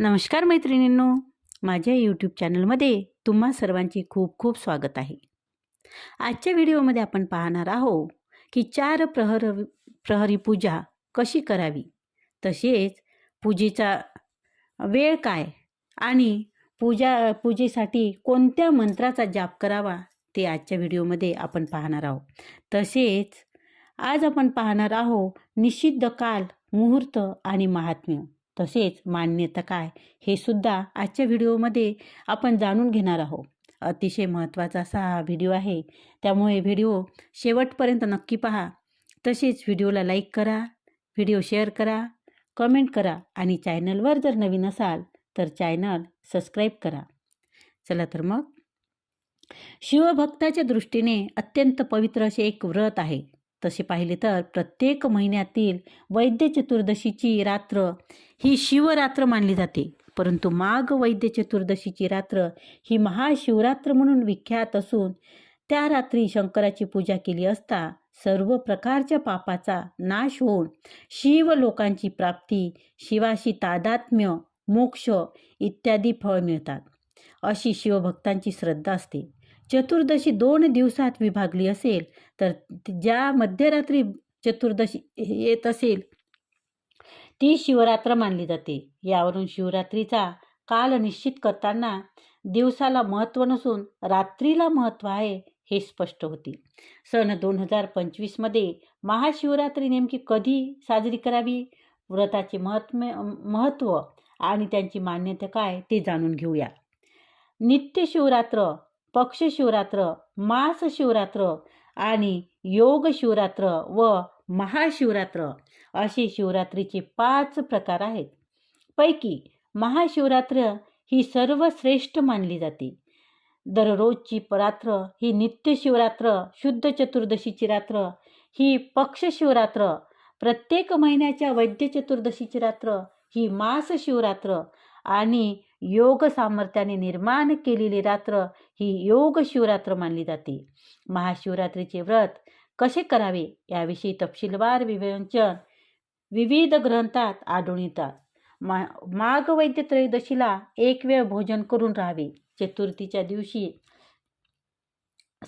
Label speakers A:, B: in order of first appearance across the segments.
A: नमस्कार मैत्रिणींनो. माझ्या यूट्यूब चॅनलमध्ये तुम्हा सर्वांचे खूप खूप स्वागत आहे. आजच्या व्हिडिओमध्ये आपण पाहणार आहोत की चार प्रहर प्रहरी पूजा कशी करावी? तसेच पूजेचा वेळ काय? आणि पूजा पूजेसाठी कोणत्या मंत्राचा जाप करावा? ते आजच्या व्हिडिओमध्ये आपण पाहणार आहोत. तसेच आज आपण पाहणार आहोत निषिद्ध काल मुहूर्त आणि महात्म्य. तसेच मान्यता काय हे सुद्धा आजच्या व्हिडिओमध्ये आपण जाणून घेणार आहोत. अतिशय महत्त्वाचा असा हा व्हिडिओ आहे. त्यामुळे व्हिडिओ शेवटपर्यंत नक्की पहा. तसेच व्हिडिओला लाईक करा व्हिडिओ शेअर करा कमेंट करा आणि चॅनलवर जर नवीन असाल तर चॅनल सबस्क्राईब करा. चला तर मग. शिवभक्ताच्या दृष्टीने अत्यंत पवित्र असे एक व्रत आहे. तसे पाहिले तर प्रत्येक महिन्यातील वैद्य चतुर्दशीची रात्र ही शिवरात्र मानली जाते. परंतु माघ वैद्य चतुर्दशीची रात्र ही महाशिवरात्र म्हणून विख्यात असून त्या रात्री शंकराची पूजा केली असता सर्व प्रकारच्या पापाचा नाश होऊन शिव लोकांची प्राप्ती शिवाशी तादात्म्य मोक्ष इत्यादी फळ मिळतात. अशी शिवभक्तांची श्रद्धा असते. चतुर्दशी दोन दिवसात विभागली असेल तर ज्या मध्यरात्री चतुर्दशी येत असेल ती शिवरात्र मानली जाते. यावरून शिवरात्रीचा काल निश्चित करताना दिवसाला महत्त्व नसून रात्रीला महत्त्व आहे हे स्पष्ट होते. सन दोन हजार पंचवीसमध्ये महाशिवरात्री नेमकी कधी साजरी करावी? व्रताचे महत्म महत्त्व आणि त्यांची मान्यता काय ते जाणून घेऊया. नित्य शिवरात्र पक्ष शिवरात्र मास शिवरात्र आणि योग शिवरात्र व महाशिवरात्र असे शिवरात्रीचे पाच प्रकार आहेत. पैकी महाशिवरात्र ही सर्वश्रेष्ठ मानली जाते. दररोजची रात्र ही नित्य शिवरात्र शुद्ध चतुर्दशीची रात्र ही पक्ष शिवरात्र प्रत्येक महिन्याच्या वैद्य चतुर्दशीची रात्र ही मास शिवरात्र आणि योग सामर्थ्याने निर्माण केलेली रात्र ही योग शिवरात्र मानली जाते. महाशिवरात्रीचे व्रत कसे करावे याविषयी तपशीलवार विवेचन विविध ग्रंथात आढळून येतात. मा माघ वैद्य त्रयोदशीला एक वेळ भोजन करून राहावे. चतुर्थीच्या दिवशी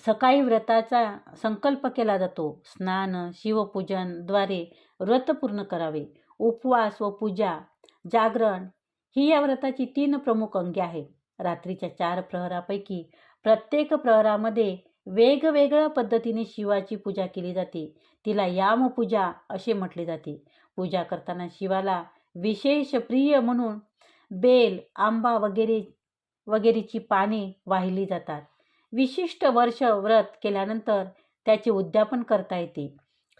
A: सकाळी व्रताचा संकल्प केला जातो. स्नान शिवपूजनद्वारे व्रत पूर्ण करावे. उपवास व पूजा जागरण ही या व्रताची तीन प्रमुख अंगे आहेत. रात्रीच्या चार प्रहरापैकी प्रत्येक प्रहरामध्ये वेगवेगळ्या पद्धतीने शिवाची पूजा केली जाते. तिला यामपूजा असे म्हटले जाते. पूजा करताना शिवाला विशेष प्रिय म्हणून बेल आंबा वगैरे वगैरेची पाने वाहिली जातात. विशिष्ट वर्ष व्रत केल्यानंतर त्याचे उद्यापन करता येते.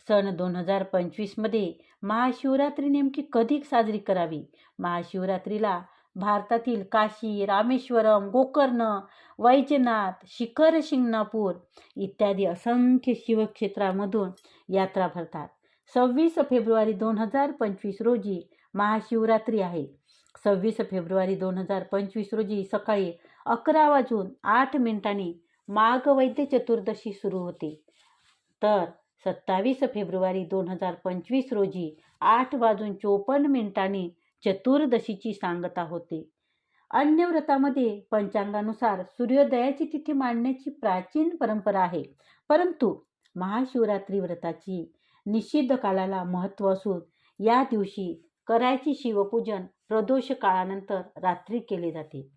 A: सन दोन हजार पंचवीसमध्ये महाशिवरात्री नेमकी कधी साजरी करावी? महाशिवरात्रीला भारतातील काशी रामेश्वरम गोकर्ण वैजनाथ शिखर शिंगणापूर इत्यादी असंख्य शिवक्षेत्रामधून यात्रा भरतात. सव्वीस फेब्रुवारी दोन हजार पंचवीस रोजी महाशिवरात्री आहे. सव्वीस फेब्रुवारी दोन हजार पंचवीस रोजी सकाळी अकरा वाजून आठ मिनिटांनी माघ वैद्य चतुर्दशी सुरू होते. तर सत्तावीस फेब्रुवारी दोन हजार पंचवीस रोजी आठ वाजून चोपन्न मिनिटांनी चतुर्दशीची सांगता होते. अन्य व्रतामध्ये पंचांगानुसार सूर्योदयाची तिथी मांडण्याची प्राचीन परंपरा आहे. परंतु महाशिवरात्री व्रताची निषिद्ध कालाला महत्त्व असून या दिवशी करायची शिवपूजन प्रदोष काळानंतर रात्री केले जाते.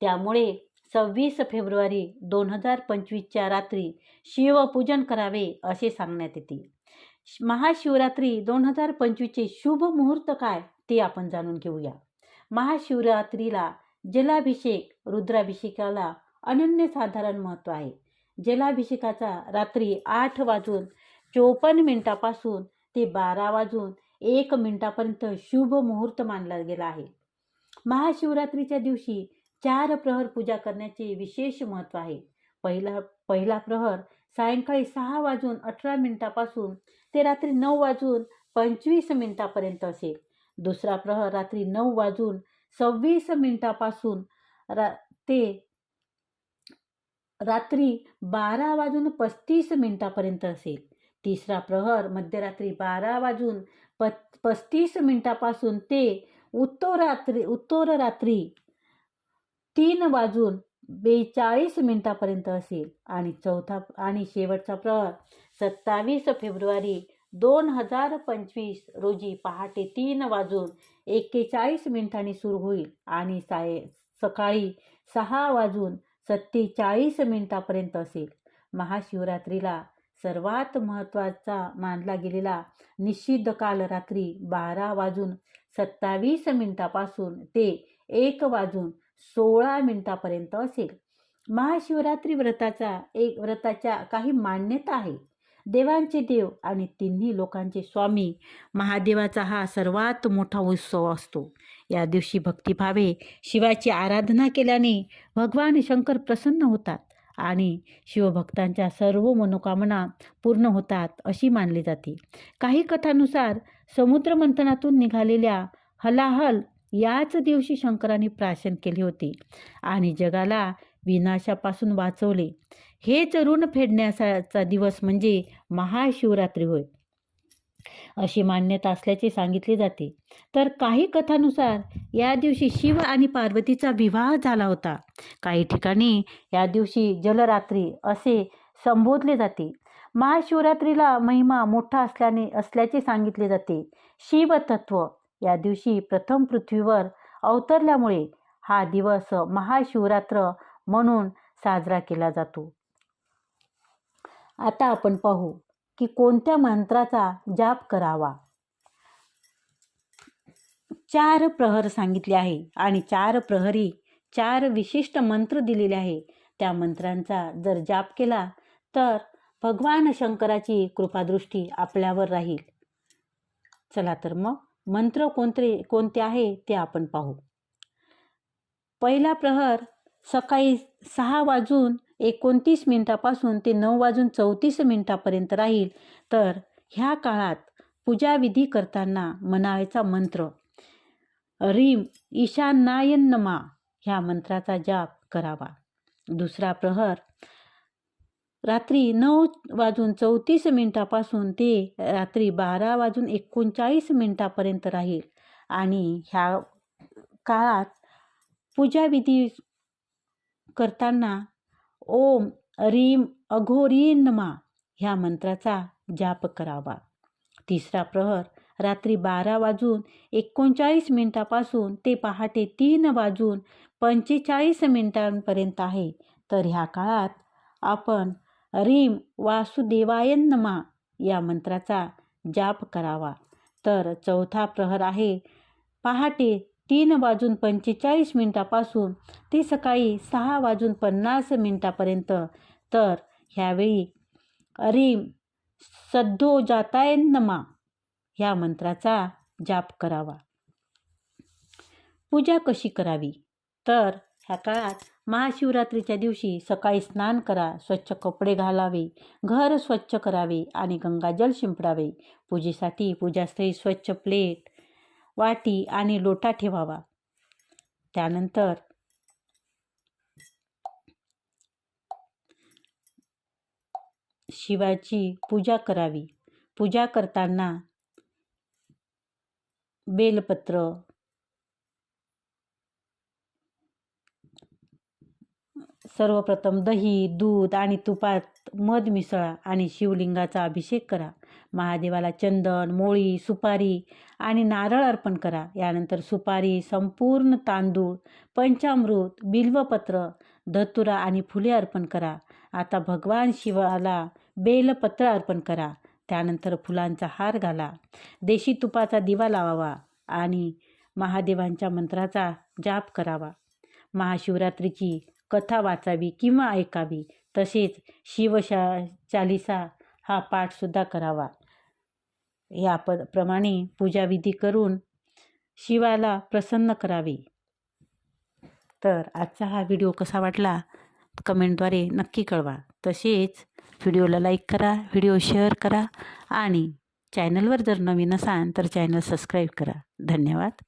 A: त्यामुळे सव्वीस फेब्रुवारी दोन हजार पंचवीसच्या रात्री शिवपूजन करावे असे सांगण्यात येते. महाशिवरात्री दोन हजार पंचवीसचे शुभ मुहूर्त काय ते आपण जाणून घेऊया. महाशिवरात्रीला जलाभिषेक रुद्राभिषेकाला अनन्यसाधारण महत्त्व आहे. जलाभिषेकाचा रात्री आठ वाजून चोपन्न मिनिटापासून ते बारा वाजून एक मिनिटापर्यंत शुभ मुहूर्त मानला गेला आहे. महाशिवरात्रीच्या दिवशी चार प्रहर पूजा करण्याचे विशेष महत्त्व आहे. पहिला पहिला प्रहर सायंकाळी सहा वाजून अठरा मिनिटापासून ते रात्री नऊ वाजून पंचवीस मिनिटापर्यंत असेल. दुसरा प्रहर रात्री नऊ वाजून सव्वीस मिनिटापासून रा ते रात्री बारा वाजून पस्तीस मिनिटापर्यंत असेल. तिसरा प्रहर मध्यरात्री बारा वाजून प पस्तीस मिनिटापासून ते उत्तररात्री उत्तररात्री तीन वाजून बेचाळीस मिनिटापर्यंत असेल. आणि चौथा आणि शेवटचा प्रहर सत्तावीस फेब्रुवारी दोन हजार पंचवीस रोजी पहाटे तीन वाजून एक्केचाळीस मिनिटांनी सुरू होईल. आणि साय सकाळी सहा वाजून सत्तेचाळीस मिनिटापर्यंत असेल. महाशिवरात्रीला सर्वात महत्त्वाचा मानला गेलेला निषिद्ध काल रात्री बारा वाजून सत्तावीस मिनिटापासून ते एक वाजून सोळा मिनिटापर्यंत असेल. महाशिवरात्री व्रताचा एक व्रताच्या काही मान्यता आहे देवांचे देव आणि तिन्ही लोकांचे स्वामी महादेवाचा हा सर्वात मोठा उत्सव असतो. या दिवशी भक्तिभावे शिवाची आराधना केल्याने भगवान शंकर प्रसन्न होतात आणि शिवभक्तांच्या सर्व मनोकामना पूर्ण होतात अशी मानली जाते. काही कथानुसार समुद्रमंथनातून निघालेल्या हलाहल याच दिवशी शंकरांनी प्राशन केले होते आणि जगाला विनाशापासून वाचवले. हेच ऋण फेडण्याचा दिवस म्हणजे महाशिवरात्री होय. अशी मान्यता असल्याचे सांगितले जाते. तर काही कथानुसार या दिवशी शिव आणि पार्वतीचा विवाह झाला होता. काही ठिकाणी या दिवशी जलरात्री असे संबोधले जाते. महाशिवरात्रीला महिमा मोठा असल्याने असल्याचे सांगितले जाते. शिवतत्व या दिवशी प्रथम पृथ्वीवर अवतरल्यामुळे हा दिवस महाशिवरात्र म्हणून साजरा केला जातो. आता आपण पाहू की कोणत्या मंत्राचा जाप करावा. चार प्रहर सांगितले आहे आणि चार प्रहरी चार विशिष्ट मंत्र दिलेले आहे. त्या मंत्रांचा जर जाप केला तर भगवान शंकराची कृपादृष्टी आपल्यावर राहील. चला तर मग मंत्र कोणते कोणते आहे ते आपण पाहू. पहिला प्रहर सकाळी सहा वाजून एकोणतीस मिनिटापासून ते नऊ वाजून चौतीस मिनिटापर्यंत राहील. तर ह्या काळात पूजाविधी करताना म्हणायचा मंत्र रीम ईशानायन नमा ह्या मंत्राचा जाप करावा. दुसरा प्रहर रात्री नऊ वाजून चौतीस मिनिटापासून ते रात्री बारा वाजून एकोणचाळीस मिनिटापर्यंत राहील. आणि ह्या काळात पूजाविधी करताना ओम रीम अघोरी नमा ह्या मंत्राचा जाप करावा. तिसरा प्रहर रात्री बारा वाजून एकोणचाळीस मिनिटापासून ते पहाटे तीन वाजून पंचेचाळीस मिनिटांपर्यंत आहे. तर ह्या काळात आपण रीम वासुदेवायन नमा या मंत्राचा जाप करावा. तर चौथा प्रहर आहे. पहाटे तीन वाजून पंचेचाळीस मिनिटापासून ते सकाळी सहा वाजून पन्नास मिनिटापर्यंत. तर ह्यावेळी अरीम सद्धो जातायन नमा ह्या मंत्राचा जाप करावा. पूजा कशी करावी? तर ह्या काळात महाशिवरात्रीच्या दिवशी सकाळी स्नान करा स्वच्छ कपडे घालावे घर स्वच्छ करावे आणि गंगाजल शिंपडावे. पूजेसाठी पूजास्थळी स्वच्छ प्लेट वाटी आणि लोटा ठेवावा. त्यानंतर शिवाची पूजा करावी. पूजा करताना बेलपत्र सर्वप्रथम दही दूध आणि तुपात मध मिसळा आणि शिवलिंगाचा अभिषेक करा. महादेवाला चंदन मोळी सुपारी आणि नारळ अर्पण करा. यानंतर सुपारी संपूर्ण तांदूळ पंचामृत बिल्वपत्र धतुरा आणि फुले अर्पण करा. आता भगवान शिवाला बेलपत्र अर्पण करा. त्यानंतर फुलांचा हार घाला. देशी तुपाचा दिवा लावावा आणि महादेवांच्या मंत्राचा जाप करावा. महाशिवरात्रीची कथा वाचावी किंवा ऐकावी तसेच शिवशा चालिसा हा पाठसुद्धा करावा. या प प्रमाणे पूजाविधी करून शिवाला प्रसन्न करावे. तर आजचा हा व्हिडिओ कसा वाटला? कमेंटद्वारे नक्की कळवा. तसेच व्हिडिओला लाईक करा व्हिडिओ शेअर करा आणि चॅनलवर जर नवीन असाल तर चॅनल सबस्क्राईब करा. धन्यवाद.